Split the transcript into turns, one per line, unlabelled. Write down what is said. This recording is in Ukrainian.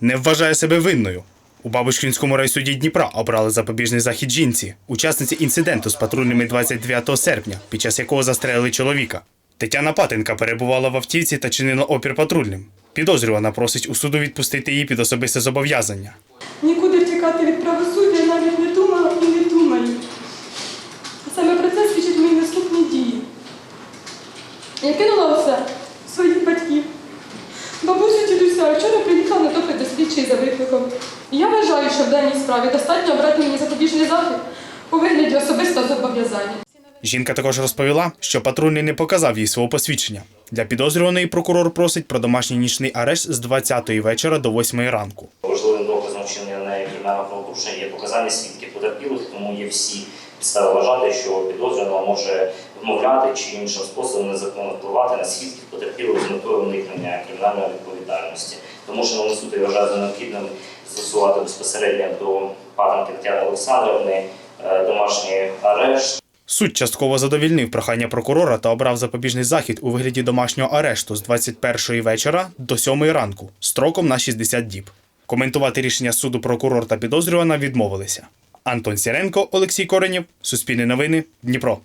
не вважає себе винною. У Бабушкінському райсуді Дніпра обрали запобіжний захід жінці, учасниці інциденту з патрульними 29 серпня, під час якого застрелили чоловіка. Тетяна Патенка перебувала в автівці та чинила опір патрульним. Підозрювана просить у суду відпустити її під особисте зобов'язання.
Нікуди втікати від правосуддя навіть не думала і не думаю. Саме про це свідчать мої наступні дії. Я кинула все я вважаю, що в даній справі достатньо обрати мені запобіжний захід у вигляді особистого зобов'язання.
Жінка також розповіла, що патрульний не показав їй свого посвідчення. Для підозрюваної прокурор просить про домашній нічний арешт з 20-ї вечора до 8-ї ранку.
Важливим доказом вчинення нею кримінального правопорушення є показання свідків потерпілих, тому є всі підстави вважати, що підозрювана може вмовляти чи іншим способом незаконно впливати на свідків потерпілих з метою уникнення кримінальної відповідальності. Тому що на суд за необхідним застосувати безпосередньо до патенки Тетяни Олександрівни е, домашній арешт.
Суд частково задовільнив прохання прокурора та обрав запобіжний захід у вигляді домашнього арешту з 21-ї вечора до 7-ї ранку, строком на 60 діб. Коментувати рішення суду прокурор та підозрювана відмовилися. Антон Сіренко, Олексій Коренєв, Суспільне новини, Дніпро.